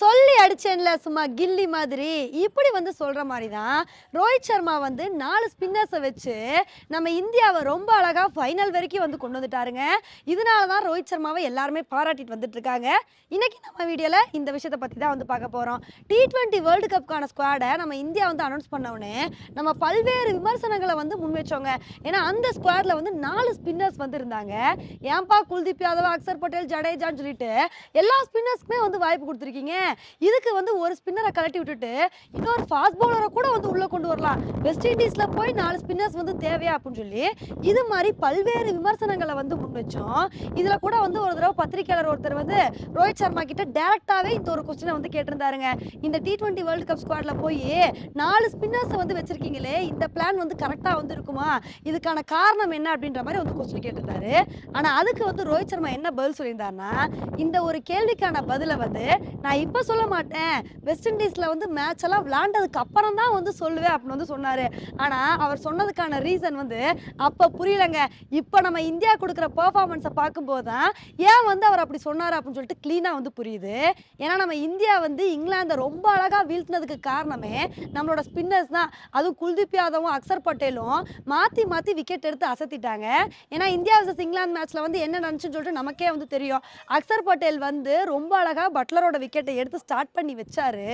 சொல்லி அடிச்சேன்ல சும்மா கில்லி மாதிரி. இப்படி வந்து சொல்ற மாதிரி தான் ரோஹித் சர்மா வந்து நாலு ஸ்பின்னர்ஸை வச்சு நம்ம இந்தியாவை ரொம்ப அழகா ஃபைனல் வரைக்கும் வந்து கொண்டு வந்துட்டாருங்க. இதனால தான் ரோஹித் சர்மாவை எல்லாருமே பாராட்டிட்டு வந்துட்டு இருக்காங்க. இன்னைக்கு நம்ம வீடியோல இந்த விஷயத்தை பத்தி தான் வந்து பார்க்க போறோம். டி ட்வெண்ட்டி வேர்ல்டு கப்புக்கான ஸ்குவாடை நம்ம இந்தியா வந்து அனௌன்ஸ் பண்ணவுடனே நம்ம பல்வேறு விமர்சனங்களை வந்து முன்வச்சோங்க. ஏன்னா அந்த ஸ்குவாட்ல வந்து நாலு ஸ்பின்னர்ஸ் வந்து இருந்தாங்க ஏன்பா குல்தீப் யாதவ் அக்சர் பட்டேல் ஜடேஜான்னு சொல்லிட்டு எல்லா ஸ்பின்னர்ஸ்க்குமே வந்து வாய்ப்பு கொடுத்துருக்கீங்க. இதுக்கு வந்து ஒரு ஸ்பின்னரை கலட்டி விட்டுட்டு இன்னொரு ஃபாஸ்ட் பவுலரை கூட வந்து உள்ளே கொண்டு வரலாம். வெஸ்ட் இண்டீஸில் போய் நாலு ஸ்பின்னர்ஸ் வந்து தேவையா அப்படின்னு சொல்லி இது மாதிரி பல்வேறு விமர்சனங்களை வந்து முன் இதில் கூட வந்து ஒரு தடவை பத்திரிக்கையாளர் ஒருத்தர் வந்து ரோஹித் சர்மா கிட்ட டேரக்டாவே இந்த ஒரு கொஸ்டினை வந்து கேட்டிருந்தாருங்க. இந்த டி ட்வெண்ட்டி வேர்ல்டு கப் ஸ்குவாடில் போய் நாலு ஸ்பின்னர்ஸை வந்து வச்சிருக்கீங்களே இந்த பிளான் வந்து கரெக்டாக வந்து இருக்குமா? இதுக்கான காரணம் என்ன அப்படின்ற மாதிரி வந்து கொஸ்டின் கேட்டிருந்தாரு. ஆனால் அதுக்கு வந்து ரோஹித் சர்மா என்ன பதில் சொல்லியிருந்தாருன்னா இந்த ஒரு கேள்விக்கான பதிலை வந்து நான் இப்போ சொல்ல மாட்டேன். வெஸ்ட் இண்டீஸில் வந்து மேட்ச் எல்லாம் விளாண்டதுக்கு அப்புறம் தான் வந்து சொல்லுவேன் அப்படின்னு வந்து சொன்னார். ஆனால் அவர் சொன்னதுக்கான ரீசன் வந்து அப்போ புரியலங்க. இப்போ நம்ம இந்தியா கொடுக்குற பர்ஃபார்மன்ஸை பார்க்கும்போது தான் ஏன் வந்து அவர் அப்படி சொன்னார் அப்படின்னு சொல்லிட்டு க்ளீனாக வந்து புரியுது. ஏன்னா நம்ம இந்தியா வந்து இங்கிலாந்தை ரொம்ப அழகாக வீழ்த்தினதுக்கு காரணமே நம்மளோட ஸ்பின்னர்ஸ் தான். அதுவும் குல்தீப் யாதவும் அக்சர் பட்டேலும் மாற்றி மாற்றி விக்கெட் எடுத்து அசத்திட்டாங்க. ஏன்னா இந்தியா வர்சஸ் இங்கிலாந்து மேட்ச்சில் வந்து என்ன நடந்துச்சுன்னு சொல்லிட்டு நமக்கே வந்து தெரியும். அக்சர் பட்டேல் வந்து ரொம்ப அழகா பட்லரோட விக்கெட்டை எடுத்து ஸ்டார்ட் பண்ணி வச்சாரு.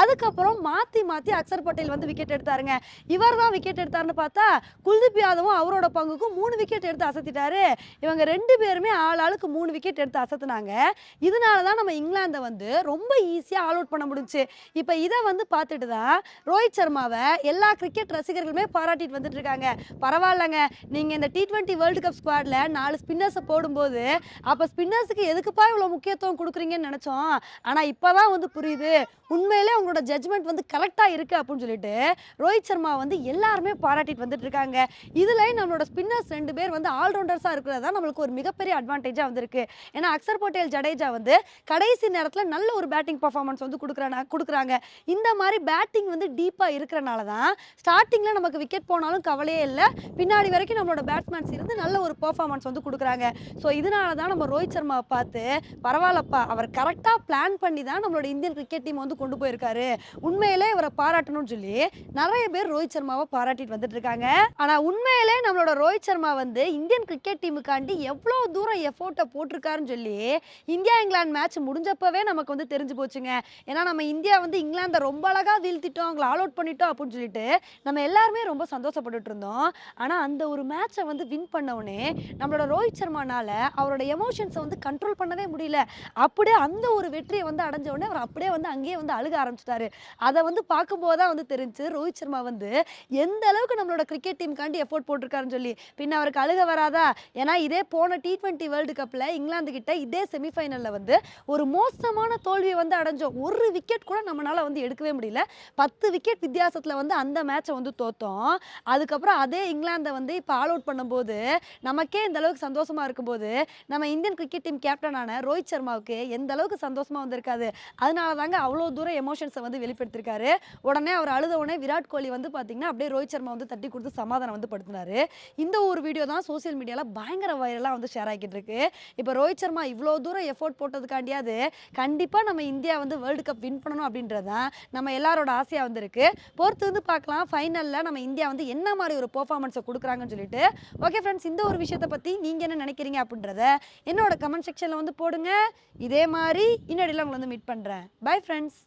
அதுக்கப்புறம் மாற்றி மாற்றி அக்சர் பட்டேல் வந்து விக்கெட் எடுத்தாருங்க. இவர் தான் விக்கெட் எடுத்தாருன்னு பார்த்தா குல்தீப் யாதவும் அவரோட பங்குக்கும் மூணு விக்கெட் எடுத்து அசத்திட்டாரு. இவங்க ரெண்டு பேருமே ஆள் ஆளுக்கு மூணு விக்கெட் எடுத்து அசத்துனாங்க. இதனால தான் நம்ம இங்கிலாந்தை வந்து ரொம்ப ஈஸியாக ஆல் அவுட் பண்ண முடிஞ்சுச்சு இப்போ இதை வந்து பார்த்துட்டு தான் ரோஹித் சர்மாவை எல்லா கிரிக்கெட் ரசிகர்களுமே பாராட்டிட்டு வந்துட்டு இருக்காங்க. பரவாயில்லங்க. நீங்கள் இந்த டி டுவெண்ட்டி வேர்ல்டு கப் ஸ்குவாடில் நாலு ஸ்பின்னர்ஸை போடும்போது அப்போ ஸ்பின்னர்ஸுக்கு எதுக்குப்பா இவ்வளோ முக்கியத்துவம் கொடுக்குறீங்கன்னு நினச்சோம். ஆனால் இப்போ தான் வந்து புரியுது. உண்மையிலே உங்களோட ஜட்ஜ்மெண்ட் வந்து கரெக்டாக இருக்குது அப்படின்னு சொல்லிட்டு ரோஹித் சர்மா வந்து எல்லாருமே பாராட்டிட்டு வந்துட்டு இருக்காங்க. இதில் நம்மளோட ஸ்பின்னர்ஸ் ரெண்டு பேர் வந்து ஆல்ரவுண்டர்ஸாக இருக்கிறது தான் நம்மளுக்கு ஒரு மிகப்பெரிய அட்வான்டேஜாக வந்திருக்கு. ஏன்னா அக்சர் பட்டேல் ஜடேஜா வந்து கடைசி நேரத்தில் நல்ல ஒரு பேட்டிங் பர்ஃபார்மன்ஸ் வந்து கொடுக்குறாங்க கொடுக்குறாங்க. இந்த மாதிரி பேட்டிங் வந்து டீப்பாக இருக்கிறனால தான் ஸ்டார்டிங்கில் நமக்கு விக்கெட் போனாலும் கவலையே இல்லை. பின்னாடி வரைக்கும் நம்மளோட பேட்ஸ்மேன்ஸ் இருந்து நல்ல ஒரு பர்ஃபார்மன்ஸ் வந்து கொடுக்குறாங்க. ஸோ இதனால தான் நம்ம ரோஹித் சர்மாவை பார்த்து பரவாயில்லப்பா அவர் கரெக்டாக பிளான் பண்ணி தான் நம்மளோட இந்தியன் கிரிக்கெட் டீம் வந்து கொண்டு போயிருக்காரு. உண்மையிலே இவரை பாராட்டணும்னு சொல்லி நிறைய பேர் ரோஹித் சர்மாவை பாராட்டிட்டு வந்துட்டு இருக்காங்க. ஆனா உண்மையிலே நம்மளோட ரோஹித் சர்மா வந்து இந்தியன் கிரிக்கெட் டீமுக்காண்டி எவ்வளோ தூரம் எஃபோர்ட்டை போட்டிருக்காருன்னு சொல்லி இந்தியா இங்கிலாந்து மேட்ச் முடிஞ்சப்பவே நமக்கு வந்து தெரிஞ்சு போச்சுங்க. ஏன்னா நம்ம இந்தியா வந்து இங்கிலாந்தை ரொம்ப அழகா வீழ்த்திட்டோம் அவங்கள ஆல் அவுட் பண்ணிட்டோம் அப்படின்னு சொல்லிட்டு நம்ம எல்லாருமே ரொம்ப சந்தோஷப்பட்டுட்டு இருந்தோம். ஆனா அந்த ஒரு மேட்சை வந்து வின் பண்ண நம்மளோட ரோஹித் சர்மானால அவரோட எமோஷன்ஸை வந்து கண்ட்ரோல் பண்ணவே முடியல. அப்படியே அந்த ஒரு வெற்றியை வந்து அடைஞ்ச உடனே அவர் அப்படியே வந்து அங்கேயே வந்து அழுக ஆரம்பிச்சிட்டாரு. அதை வந்து பார்க்கும்போது தான் வந்து தெரிஞ்சு ரோஹித் சர்மா வந்து எந்த அளவுக்கு நம்மளோட கிரிக்கெட் டீமுக்காண்டி எஃபோர்ட் போட்டிருக்காருன்னு சொல்லி பின்ன அவருக்கு அழுக வராதா? ஏன்னா இதே போன டி ட்வெண்ட்டி வேர்ல்டு கப்பில் இங்கிலாந்து கிட்ட இதே செமிஃபைனலில் வந்து ஒரு மோசமான தோல்வியை வந்து அடைஞ்சோம் ஒரு விக்கெட் கூட நம்மளால் வந்து எடுக்கவே முடியல. பத்து விக்கெட் வித்தியாசத்தில் வந்து அந்த மேட்சை வந்து தோத்தோம். அதுக்கப்புறம் அதே இங்கிலாந்தை வந்து இப்போ ஆல் அவுட் பண்ணும்போது நமக்கே இந்த அளவுக்கு சந்தோஷமா இருக்கும்போது நம்ம இந்தியன் கிரிக்கெட் டீம் கேப்டனான ரோஹித் சர்மாவுக்கு எந்த அளவுக்கு சந்தோஷமாக வந்திருக்காது? அதனால தாங்க அவ்வளோ தூரம் எமோஷன்ஸை வந்து வெளிப்படுத்திருக்காரு. உடனே அவர் அழுத உடனே விராட் கோலி வந்து பார்த்தீங்கன்னா அப்படியே ரோஹித் சர்மா வந்து தட்டி கொடுத்து சமாதானம் வந்து படுத்தினாரு. இந்த ஒரு வீடியோ தான் சோஷியல் மீடியாவில் பயங்கர வைரலாக வந்து ஷேர் ஆகிட்டு இருக்கு. இப்போ ரோஹித் சர்மா இவ்வளோ தூரம் எஃபோர்ட் போட்டதுக்காண்டியாவது கண்டிப்பாக நம்ம இந்தியா வந்து வேர்ல்டு கப் வின் பண்ணணும் அப்படின்றது தான் நம்ம எல்லாரோட ஆசையாக வந்திருக்கு பொறுத்து வந்து பார்க்கலாம். ஃபைனலில் நம்ம இந்தியா வந்து என்ன மாதிரி ஒரு பெர்ஃபார்மன்ஸை கொடுக்குறாங்கன்னு சொல்லிட்டு. ஓகே ஃப்ரெண்ட்ஸ் இந்த ஒரு விஷயத்தை பற்றி நீங்கள் என்ன நினைக்கிறீங்க அப்படின்றத என்னோட கமெண்ட் செக்ஷனில் வந்து போடுங்க. இதே மாதிரி இன்னடியில் உங்களை வந்து மீட் பண்ணுறேன் பை ஃப்ரெண்ட்ஸ்